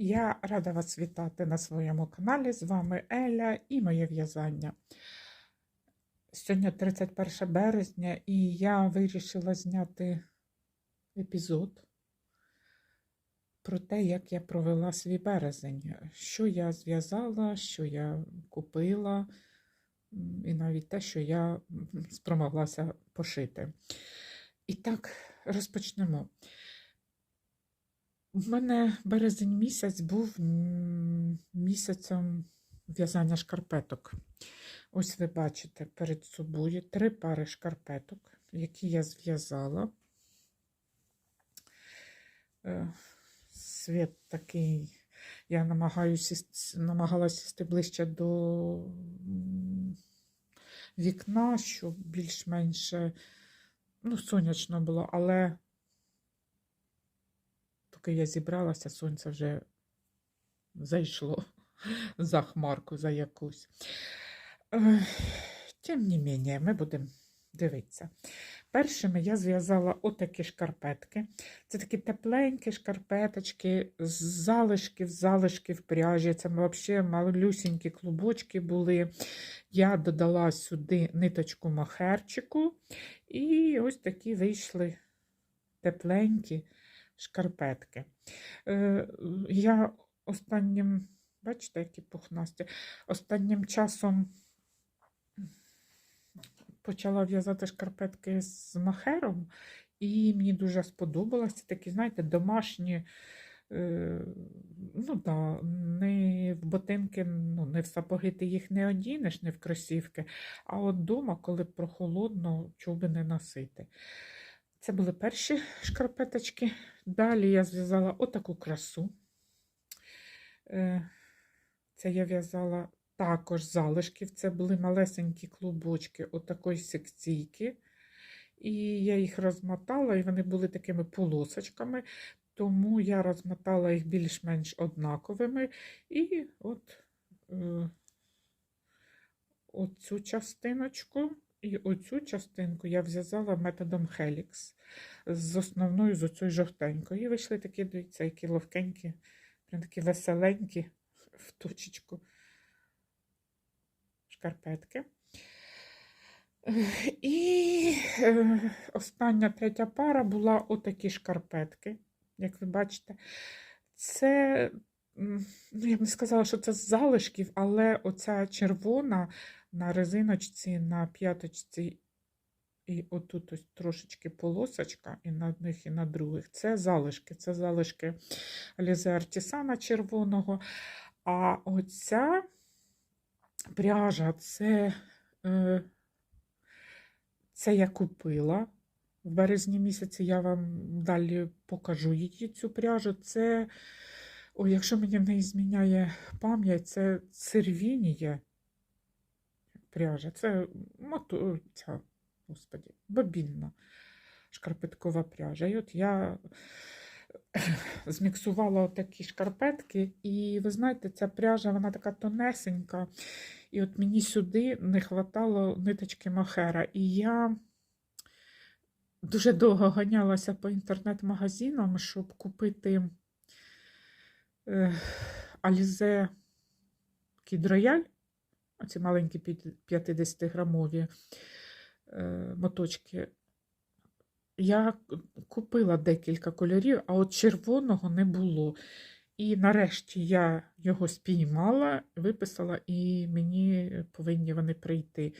Я рада вас вітати на своєму каналі. З вами Еля і моє в'язання. Сьогодні 31 березня, і я вирішила зняти епізод про те, як я провела свій березень, що я зв'язала, що я купила, і навіть те, що я спромоглася пошити. І так, розпочнемо. У мене березень місяць був місяцем в'язання шкарпеток. Ось ви бачите перед собою три пари шкарпеток, які я зв'язала. Е, Світ такий, я намагаюся, намагалася сісти ближче до вікна, щоб більш-менш ну, сонячно було, але поки я зібралася, сонце вже зайшло за хмарку, за якусь. Тим не менше, ми будемо дивитися. Першими я зв'язала отакі шкарпетки. Це такі тепленькі шкарпеточки, з залишків, залишків пряжі. Це взагалі малюсінькі клубочки були. Я додала сюди ниточку махерчику, і ось такі вийшли тепленькі шкарпетки. Е, я останнім, бачите, які пухнасті, останнім часом почала в'язати шкарпетки з махером, і мені дуже сподобалося такі, знаєте, домашні. е, Ну да, не в ботинки, ну, не в сапоги ти їх не одінеш, не в кросівки, а от дома, коли прохолодно, чоби не носити. Це були перші шкарпеточки. Далі я зв'язала отаку красу. Е, Це я в'язала також залишків. Це були малесенькі клубочки отакої секційки. І я їх розмотала, і вони були такими полосочками, тому я розмотала їх більш-менш однаковими. І от е, оцю частиночку і оцю частинку я зв'язала методом Helix з основною, з оцю жовтенькою. І вийшли такі, дивіться, ловкенькі, прям такі веселенькі в точечку шкарпетки. І е, остання третя пара була отакі шкарпетки, як ви бачите. Це, ну я б не сказала, що це з залишків, але оця червона на резиночці, на п'яточці, і отут ось трошечки полосочка, і на одних, і на других. Це залишки. Це залишки Алізе Артісана червоного. А оця пряжа це, е, це я купила. В березні місяці я вам далі покажу її цю пряжу. Це, о, якщо мені не зміняє пам'ять, це цервінія пряжа. Це мото, ця, господі, бобінна шкарпеткова пряжа. І от я зміксувала такі шкарпетки, і ви знаєте, ця пряжа вона така тонесенька. І от мені сюди не хватало ниточки махера. І я дуже довго ганялася по інтернет-магазинам, щоб купити е, Alize Кідрояль, оці маленькі 50-грамові е, моточки. Я купила декілька кольорів, а от червоного не було. І нарешті я його спіймала, виписала, і мені повинні вони прийти.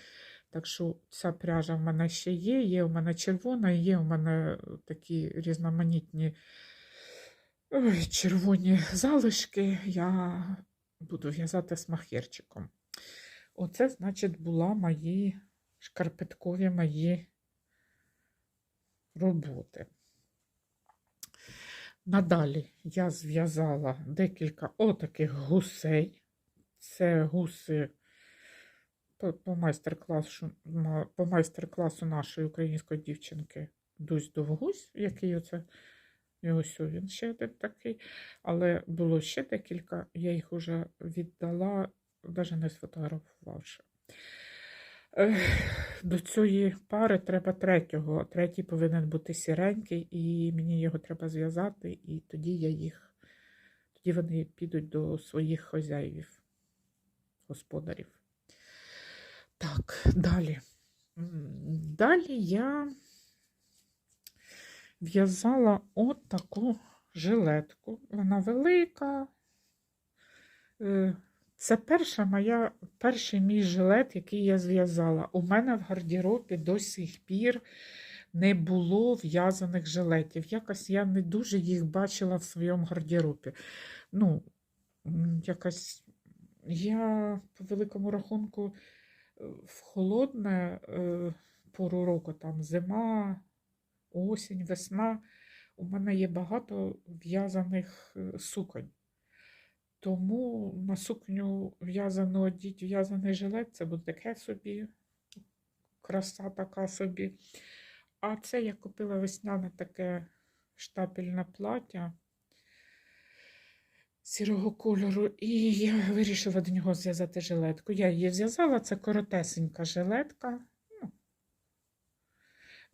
Так що ця пряжа в мене ще є, є у мене червона, є у мене такі різноманітні ой, червоні залишки. Я буду в'язати з махерчиком. Оце, значить, була мої шкарпеткові мої роботи. Надалі я зв'язала декілька отаких гусей. Це гуси по, майстер-класу ма- по майстер-класу нашої української дівчинки Дусь Довгусь, який оце і ось він ще один такий. Але було ще декілька, я їх вже віддала, навіть не сфотографувавши. До цієї пари треба третього. Третій повинен бути сіренький, і мені його треба зв'язати, і тоді я їх, тоді вони підуть до своїх хазяїв, господарів. Так, далі. Далі я в'язала от таку жилетку. Вона велика. Це перша моя, перший мій жилет, який я зв'язала. У мене в гардеробі до сих пір не було в'язаних жилетів. Якось я не дуже їх бачила в своєму гардеробі. Ну, якось я по великому рахунку е, в холодне е, пору року, там зима, осінь, весна. У мене є багато в'язаних е, суконь. Тому на сукню в'язану одіть в'язаний жилет, це буде таке собі, краса така собі. А це я купила весняне таке штапельне плаття сірого кольору, і я вирішила до нього зв'язати жилетку. Я її зв'язала, це коротесенька жилетка. Ну,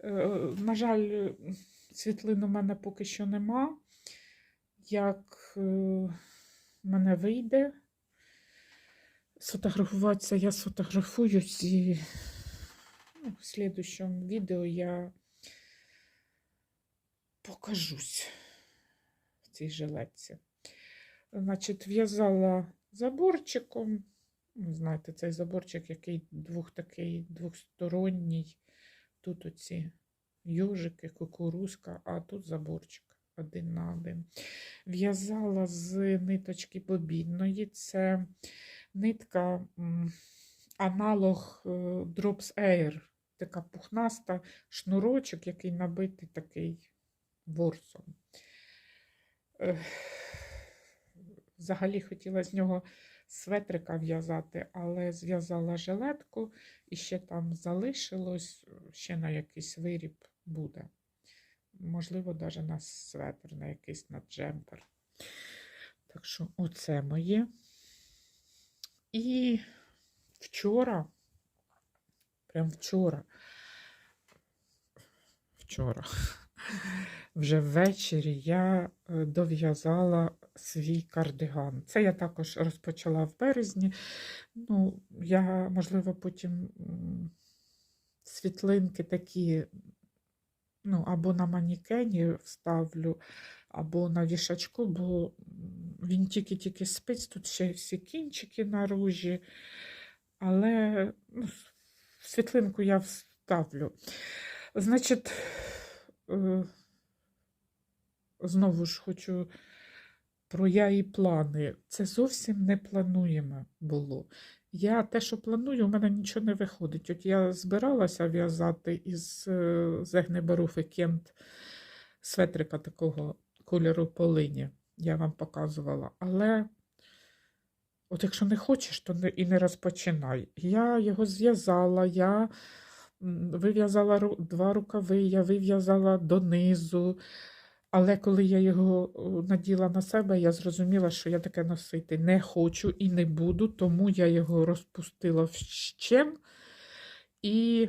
е, на жаль, світлин у мене поки що нема. Як е, в мене вийде сфотографуватися, я сфотографуюсь і ну, в слідущому відео я покажусь в цій жилетці. Значить, в'язала заборчиком. Знаєте, цей заборчик, який двох такий двохсторонній. Тут оці йожики, кукурузка, а тут заборчик один на один. В'язала з ниточки бобінної. Це нитка аналог е, Drops Air. Така пухнаста шнурочок, який набитий такий ворсом. Взагалі хотіла з нього светрика в'язати, але зв'язала жилетку і ще там залишилось, ще на якийсь виріб буде. Можливо, навіть на светр, на якийсь на джемпер. Так що оце моє. І вчора, прям вчора, вчора, вже ввечері я е, дов'язала свій кардиган. Це я також розпочала в березні. Ну, я, можливо, потім світлинки такі, ну, або на манікені вставлю, або на вішачку, бо він тільки-тільки спить, тут ще всі кінчики наружі. Але ну, світлинку я вставлю. Значить, е, знову ж хочу про я і плани. Це зовсім не плануємо було. Я те, що планую, у мене нічого не виходить. От я збиралася в'язати із е, Зегни Баруфи Кент светрика такого кольору полині. Я вам показувала. Але от якщо не хочеш, то не, і не розпочинай. Я його зв'язала, я вив'язала два рукави, я вив'язала донизу. Але коли я його наділа на себе, я зрозуміла, що я таке носити не хочу і не буду, тому я його розпустила вщем і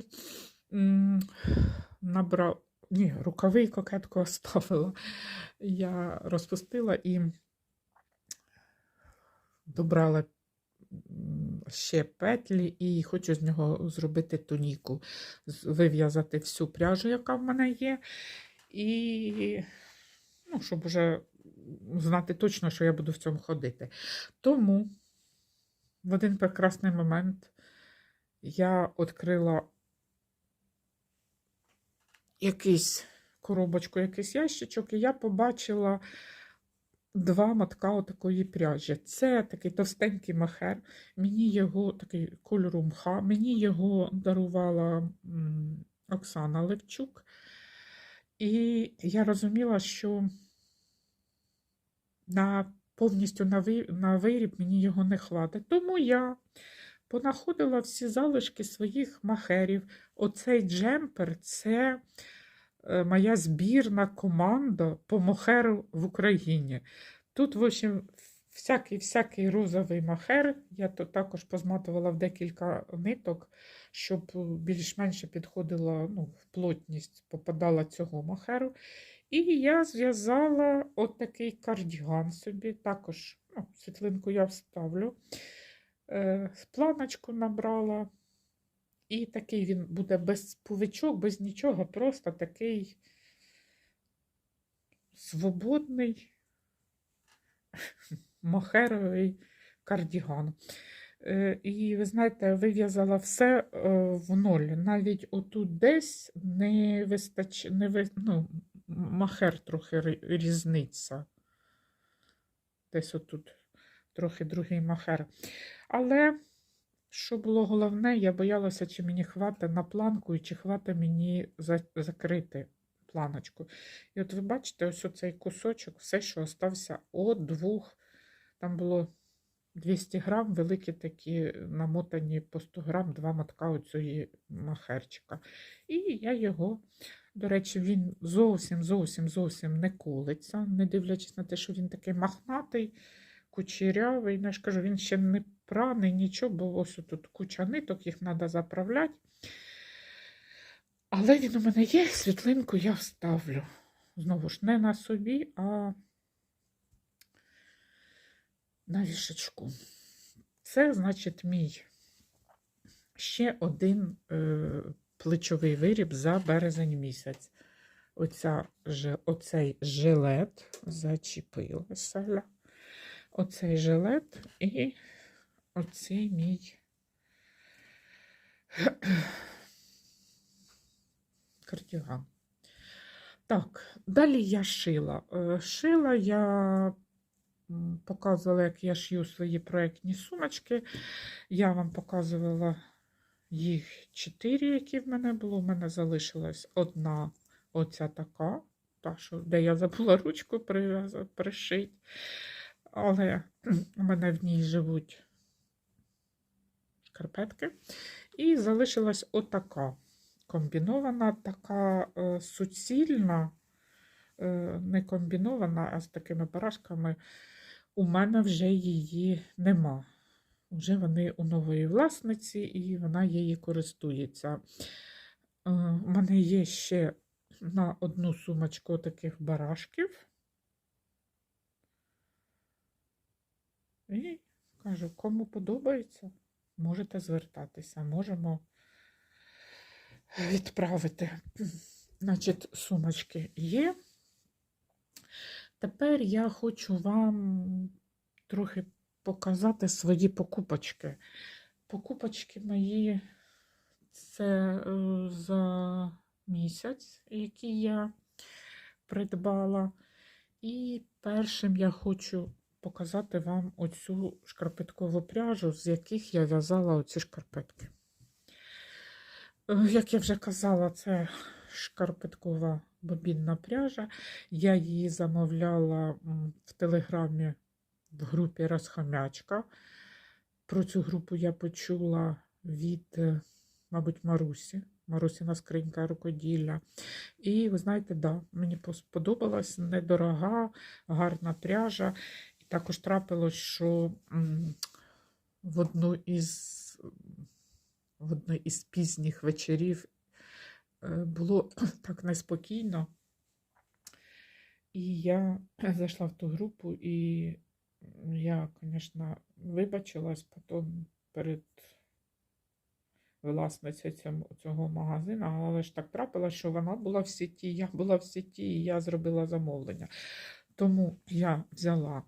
набрав. Ні, рукави кокетку оставила. Я розпустила і добрала ще петлі і хочу з нього зробити туніку, вив'язати всю пряжу, яка в мене є. І ну, щоб вже знати точно, що я буду в цьому ходити. Тому в один прекрасний момент я відкрила якийсь коробочку, якийсь ящичок, і я побачила два мотка отакої пряжі. Це такий товстенький махер. Мені його такий кольору мха. Мені його дарувала Оксана Левчук. І я розуміла, що на повністю на, ви, на виріб мені його не хватить. Тому я понаходила всі залишки своїх махерів. Оцей джемпер це е, моя збірна команда по мохеру в Україні. Тут, в общем, всякий всякий розовий махер. Я то також позматувала в декілька ниток, щоб більш-менше підходила ну, плотність, попадала цього махеру. І я зв'язала отакий кардіган собі. Також ну, світлинку я вставлю. Е, планочку набрала. І такий він буде без пувичок, без нічого, просто такий свободний мохеровий кардіган. Е, І ви знаєте, вив'язала все е, в ноль. Навіть отут десь не вистач... не ви... ну, махер трохи різниця. Десь отут трохи другий махер. Але що було головне, я боялася, чи мені хватить на планку і чи хватить мені за... закрити планочку. І от ви бачите, ось оцей кусочок, все, що остався от двох, там було 200 грам, великі такі намотані по 100 грам, два мотка оцієї махерчика. І я його, до речі, він зовсім, зовсім, зовсім не колиться, не дивлячись на те, що він такий махнатий, кучерявий. Ну, я ж кажу, він ще не праний, нічого, бо ось тут куча ниток, їх треба заправляти. Але він у мене є, світлинку я вставлю. Знову ж, не на собі, а на вішечку. Це, значить, мій ще один е, плечовий виріб за березень місяць. Оця, оцей жилет зачепилася. Оцей жилет і оцей мій кардіган. Так, далі я шила. Е, Шила я показувала, як я шию свої проєктні сумочки. Я вам показувала їх чотири, які в мене було. У мене залишилась одна оця така, та, що, де я забула ручку пришити. Але у мене в ній живуть шкарпетки. І залишилась отака комбінована, така е, суцільна, е, не комбінована, а з такими барашками. У мене вже її нема. Вже вони у нової власниці, і вона її користується. Е, У мене є ще на одну сумочку таких барашків. І кажу, кому подобається, можете звертатися, можемо відправити. Значить, сумочки є. Тепер я хочу вам трохи показати свої покупочки. Покупочки мої це е, за місяць, які я придбала. І першим я хочу показати вам оцю шкарпеткову пряжу, з яких я в'язала оці шкарпетки. Е, Як я вже казала, це шкарпеткова бобінна пряжа. Я її замовляла в телеграмі в групі Розхомячка. Про цю групу я почула від, е, мабуть, Марусі. Марусіна скринька рукоділля. І ви знаєте, да, мені сподобалась недорога, гарна пряжа. І також трапилось, що в одну із в одну із пізніх вечорів було так неспокійно. І я зайшла в ту групу, і я, звісно, вибачилась потім перед власницею цього магазину, але ж так трапилось, що вона була в сіті, я була в сіті, і я зробила замовлення. Тому я взяла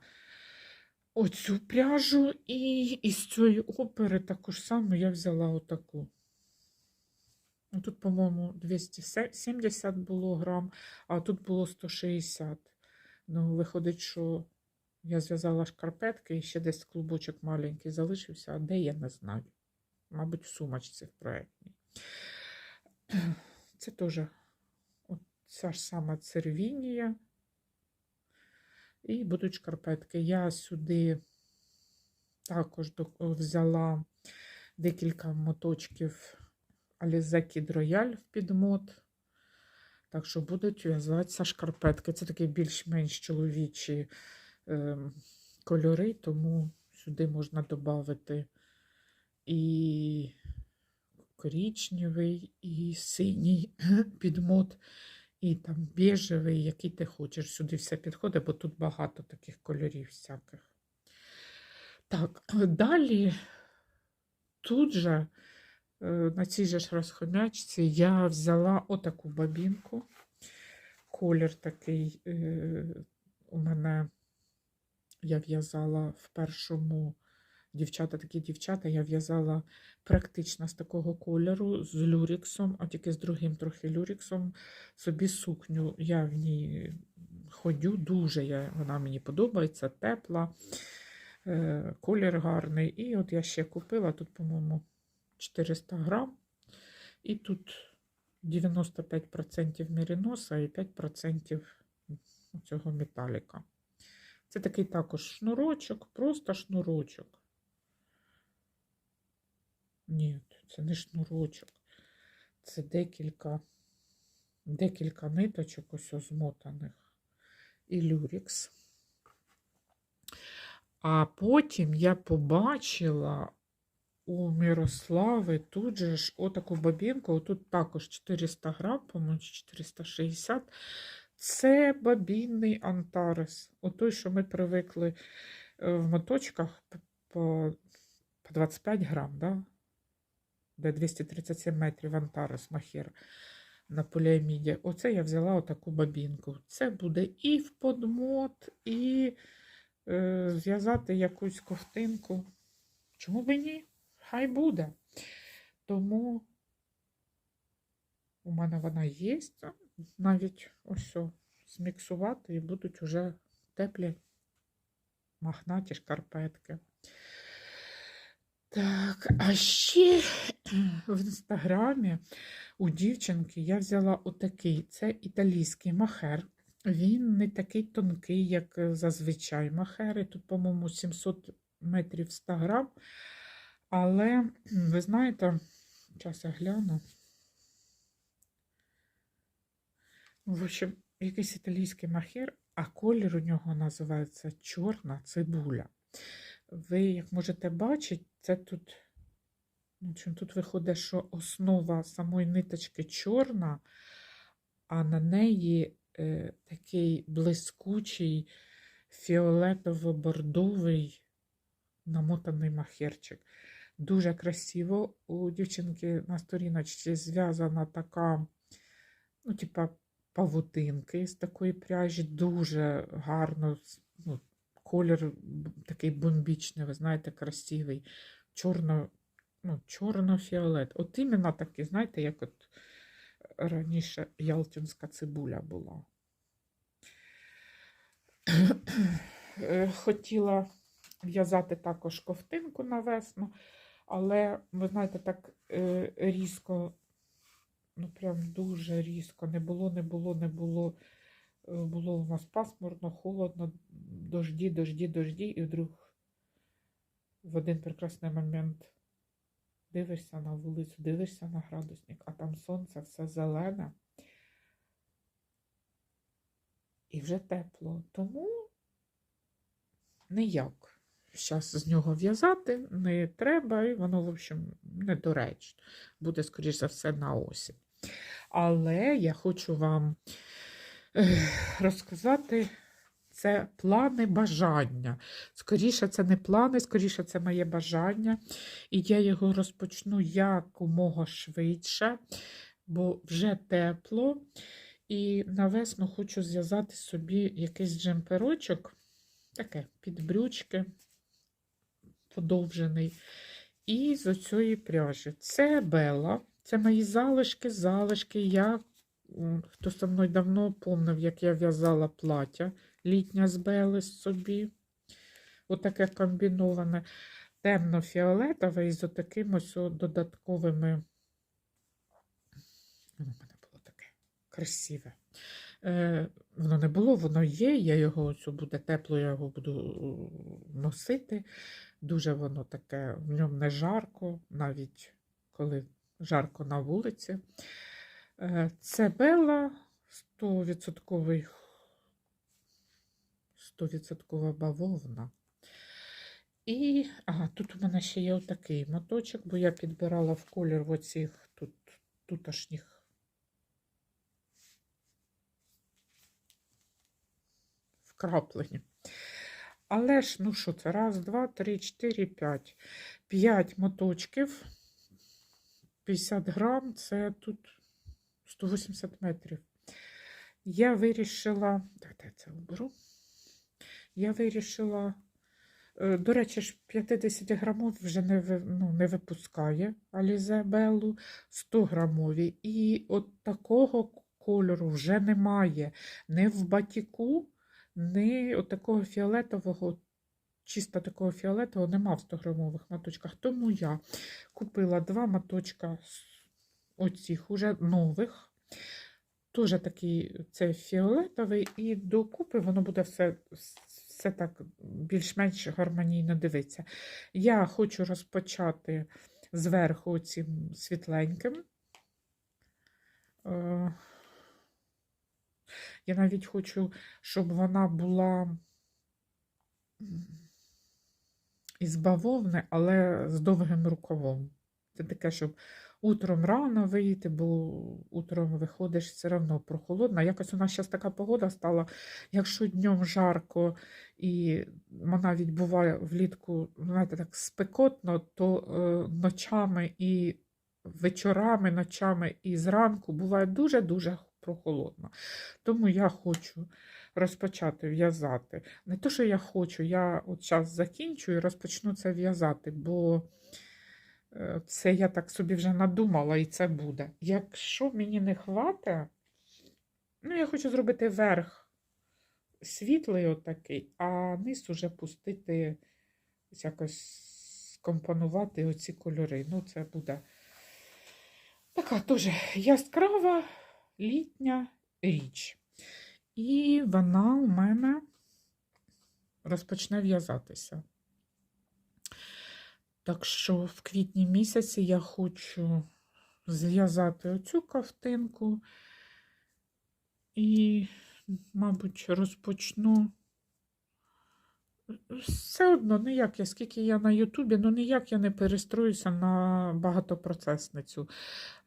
оцю пряжу, і із цієї опери також саме я взяла отаку. Ну, Тут, по-моєму, 270 було грам, а тут було 160. Ну, виходить, що я зв'язала шкарпетки і ще десь клубочок маленький залишився, а де я не знаю. Мабуть, в сумочці в проєктній. Це теж ця ж сама цервінія. І будуть шкарпетки. Я сюди також взяла декілька моточків Kid Royale в підмот. Так що будуть в'язатися шкарпетки. Це такі більш-менш чоловічі ем, кольори, тому сюди можна додати і коричневий, і синій підмот, і там біжевий, який ти хочеш. Сюди все підходить, бо тут багато таких кольорів всяких. Так, далі тут же, е, на цій же ж розхомячці, я взяла отаку бабінку. Колір такий у мене я в'язала в першому дівчата, такі дівчата, я в'язала практично з такого кольору, з люріксом, а тільки з другим трохи люріксом собі сукню. Я в ній ходю, дуже я, вона мені подобається, тепла, е, колір гарний. І от я ще купила тут, по-моєму, 400 грам. І тут 95% мериноса і 5% цього металіка. Це такий також шнурочок, просто шнурочок. Ні, це не шнурочок. Це декілька, декілька ниточок ось змотаних і люрікс. А потім я побачила у Мирослави тут же ж отаку бабінку, тут також 400 грам, по-моєму, 460. Це бабінний антарес. Отой, що ми привикли е, в моточках по, по 25 грам, да? де 237 метрів антарес махір на поліаміді. Оце я взяла отаку бабінку. Це буде і в подмот, і е, зв'язати якусь ковтинку. Чому б і ні? Хай буде. Тому у мене вона є. Навіть ось зміксувати і будуть уже теплі махнаті шкарпетки. Так, а ще в інстаграмі у дівчинки я взяла отакий. Це італійський махер. Він не такий тонкий, як зазвичай махери. Тут, по-моєму, 700 метрів 100 грам. Але, ви знаєте, зараз я гляну. В общем, якийсь італійський махер, а колір у нього називається чорна цибуля. Ви, як можете бачити, це тут, тут виходить, що основа самої ниточки чорна, а на неї е, такий блискучий фіолетово-бордовий намотаний махерчик. Дуже красиво. У дівчинки на сторіночці зв'язана така, ну, типа, павутинки з такої пряжі. Дуже гарно. Ну, колір такий бомбічний, ви знаєте, красивий. Чорно, ну, чорно-фіолет. От іменно такий, знаєте, як от раніше ялтинська цибуля була. Е, Хотіла в'язати також ковтинку на весну, але, ви знаєте, так е, різко, ну прям дуже різко, не було, не було, не було. Е, Було у нас пасмурно, холодно, дожді, дожді, дожді, і вдруг в один прекрасний момент дивишся на вулицю, дивишся на градусник, а там сонце все зелене і вже тепло. Тому ніяк зараз з нього в'язати не треба, і воно, в общем, недоречно. Буде, скоріш за все, на осінь. Але я хочу вам розказати. Це плани бажання. Скоріше, це не плани, скоріше, це моє бажання. І я його розпочну якомога швидше, бо вже тепло. І на весну хочу зв'язати собі якийсь джемперочок, таке під брючки, подовжений. І з оцієї пряжі. Це Бела, це мої залишки, залишки. Я, хто со мною давно помнив, як я в'язала плаття літня з Бели собі. Отаке комбіноване темно-фіолетове із отаким ось додатковими. В мене було таке красиве. Е, воно не було, воно є. Я його ось буде тепло, я його буду е, носити. Дуже воно таке, в ньому не жарко, навіть коли жарко на вулиці. Е, це Белла 100% 100% бавовна. І, а, тут у мене ще є отакий моточок, бо я підбирала в колір в оцих тут, тутошніх вкраплень. Але ж, ну що це? Раз, два, три, чотири, п'ять. П'ять моточків. 50 грам це тут 180 метрів. Я вирішила. Давайте я це оберу. Я вирішила. е, До речі, ж 50 грамов вже не, ну, не випускає Алізе Беллу 100 грамові. І от такого кольору вже немає. Не в батіку, ні от такого фіолетового, чисто такого фіолетового нема в 100 грамових моточках. Тому я купила два моточка з оцих уже нових. Теж такий це фіолетовий, і докупи воно буде все, все так більш-менш гармонійно дивитися. Я хочу розпочати зверху цим світленьким. Я навіть хочу, щоб вона була із бавовни, але з довгим рукавом. Це таке, щоб утром рано вийти, бо утром виходиш все одно прохолодно. Якось у нас зараз така погода стала, якщо днем жарко і навіть буває влітку, знаєте, так спекотно, то е, ночами і вечорами, ночами і зранку буває дуже-дуже прохолодно. Тому я хочу розпочати в'язати. Не те, що я хочу, я от зараз закінчу і розпочну це в'язати, бо е, це я так собі вже надумала, і це буде. Якщо мені не хватить, ну я хочу зробити верх світлий отакий, а низ уже пустити, якось скомпонувати оці кольори. Ну, це буде така дуже яскрава літня річ. І вона у мене розпочне в'язатися. Так що в квітні місяці я хочу зв'язати оцю ковтинку і, мабуть, розпочну. Все одно, ніяк я, скільки я на Ютубі, ну ніяк я не перестроюся на багатопроцесницю.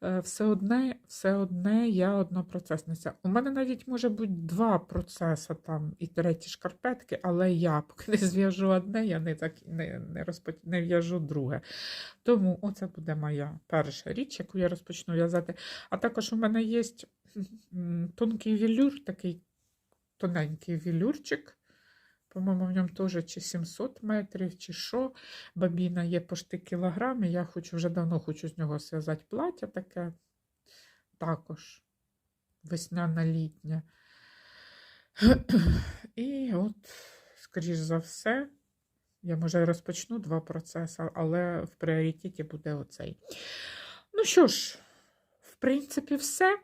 Е, Все одне, все одне я однопроцесниця. У мене навіть може бути два процеси там і треті шкарпетки, але я поки не зв'яжу одне, я не так не, не, розпоч... не в'яжу друге. Тому оце буде моя перша річ, яку я розпочну в'язати. А також у мене є тонкий вілюр, такий тоненький вілюрчик. По-моєму, в ньому теж чи 700 метрів, чи що. Бабіна є пошти кілограм, і я хочу вже давно хочу з нього зв'язати плаття таке. Також весняно-літнє. І от, скоріш за все, я може розпочну два процеси, але в пріоритеті буде оцей. Ну що ж, в принципі, все.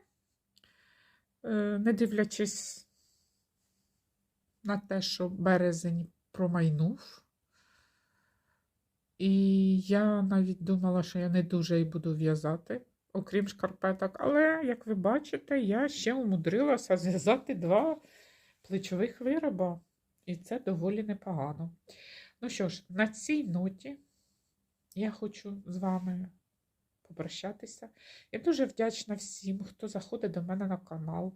Е, Не дивлячись на те, що березень промайнув. І я навіть думала, що я не дуже і буду в'язати, окрім шкарпеток. Але, як ви бачите, я ще умудрилася зв'язати два плечових вироба. І це доволі непогано. Ну що ж, на цій ноті я хочу з вами попрощатися. Я дуже вдячна всім, хто заходить до мене на канал.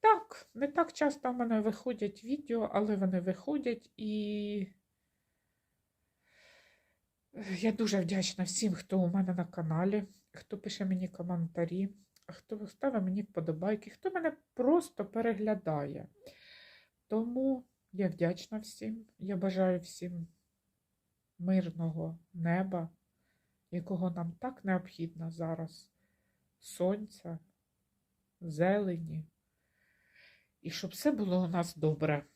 Так, не так часто в мене виходять відео, але вони виходять і я дуже вдячна всім, хто у мене на каналі, хто пише мені коментарі, хто ставить мені вподобайки, хто мене просто переглядає. Тому я вдячна всім. Я бажаю всім мирного неба, якого нам так необхідно зараз. Сонця, зелені. І щоб все було у нас добре.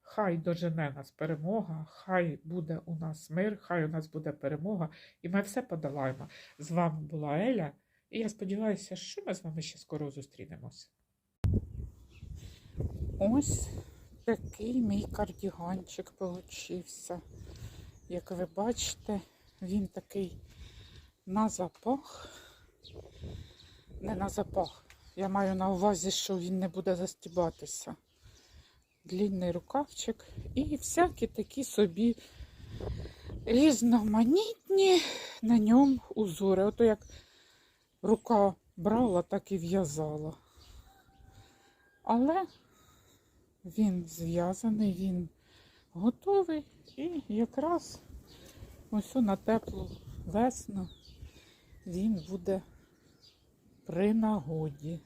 Хай дожене нас перемога, хай буде у нас мир, хай у нас буде перемога, і ми все подолаємо. З вами була Еля, і я сподіваюся, що ми з вами ще скоро зустрінемося. Ось такий мій кардіганчик получився. Як ви бачите, він такий на запах. Не на запах. Я маю на увазі, що він не буде застібатися. Длінний рукавчик і всякі такі собі різноманітні на ньому узори. Ото як рука брала, так і в'язала. Але він зв'язаний, він готовий і якраз ось на теплу весну він буде при нагоді.